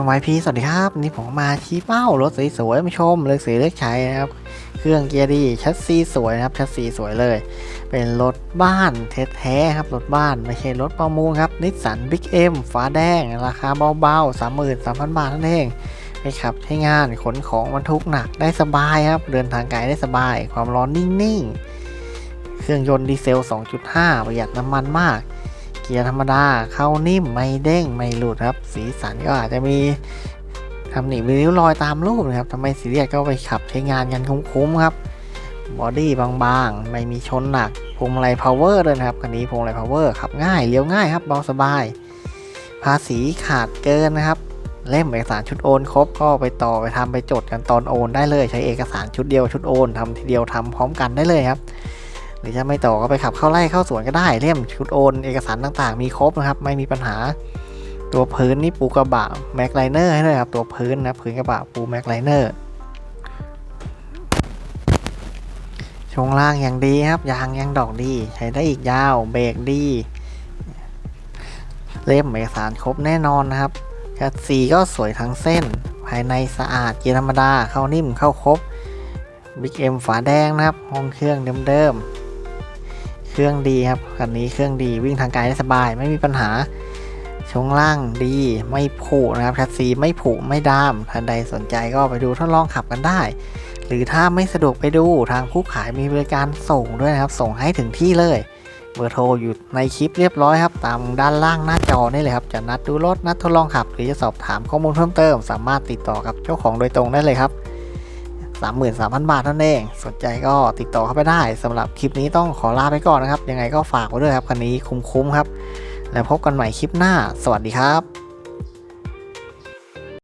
ชมายพีสวัสดีครับนี่ผมมาชี้เป้ารถสวยๆมาชมเลือกสีเลือกใช้นะครับเครื่องเกียร์ดีชัดซีสวยนะครับชัดซีสวยเลย เป็นรถบ้านแท้ๆครับรถบ้านไม่ใช่รถประมูลครับนิสสันบิ๊กเอ็มฟ้าแดง ราคาเบาๆ33,000บาทนั่นเองไปขับใช้งานขนของบรรทุกหนักได้สบายครับเดินทางไกลได้สบาย ความร้อนนิ่งๆ เครื่องยนต์ดีเซล 2.5 ประหยัดน้ำมันมาก กียร์ธรรมดา เข้านิ่มไม่เด้งไม่หลุดครับ สีสันก็อาจจะมีทำหนีมีริ้วรอยตามรูปนะครับทำไมสีเรียสก็ไปขับใช้งานกันคุ้มๆครับบอดี้บางๆ ไม่มีชนหนักพวงมาลัยพาวเวอร์เลยนะครับคันนี้พวงมาลัยพาวเวอร์ขับง่ายเลี้ยวง่ายครับเบาสบาย ภาษีขาดเกินนะครับ เล่มเอกสารชุดโอนครบก็ไปต่อไปทำไปจดกันตอนโอนได้เลย ใช้เอกสารชุดเดียวชุดโอนทำทีเดียวทำพร้อมกันได้เลยครับ หรือจะไม่ต่อก็ไปขับเข้าไร่เข้าสวนก็ได้เล่มชุดโอนเอกสารต่างๆ มีครบนะครับ ไม่มีปัญหา ตัวพื้นนี่ปูกระบะแม็กไลเนอร์ให้เลยครับตัวพื้นนะพื้นกระบะปูแม็กไลเนอร์ช่วงล่างอย่างดีครับยางยังดอกดี ใช้ได้อีกยาวเบรกดี เล่มเอกสารครบแน่นอนนะครับแคดสีก็สวยทั้งเส้น ภายในสะอาดเกียร์ธรรมดาเข้านิ่มเข้าครบบิ๊กเอ็มฝาแดงนะครับ ห้องเครื่องเดิมๆ เครื่องดีครับคันนี้เครื่องดีวิ่งทางไกลได้สบาย ไม่มีปัญหาช่วงล่างดีไม่ผุนะครับแคดซีไม่ผุไม่ดามท่านใดสนใจก็ไปดูทดลองขับกันได้ หรือถ้าไม่สะดวกไปดูทางผู้ขายมีบริการส่งด้วยนะครับ ส่งให้ถึงที่เลยเบอร์โทรอยู่ในคลิปเรียบร้อยครับ ตามด้านล่างหน้าจอนี่เลยครับ จะนัดดูรถนัดทดลองขับ หรือจะสอบถามข้อมูลเพิ่มเติม สามารถติดต่อกับเจ้าของโดยตรงได้เลยครับ 33,000 บาทเท่านั้นเอง สนใจก็ติดต่อเข้าไปได้สำหรับคลิปนี้ต้องขอลาไปก่อนนะครับ ยังไงก็ฝากไว้ด้วยครับคันนี้คุ้มๆครับ แล้วพบกันใหม่คลิปหน้า สวัสดีครับ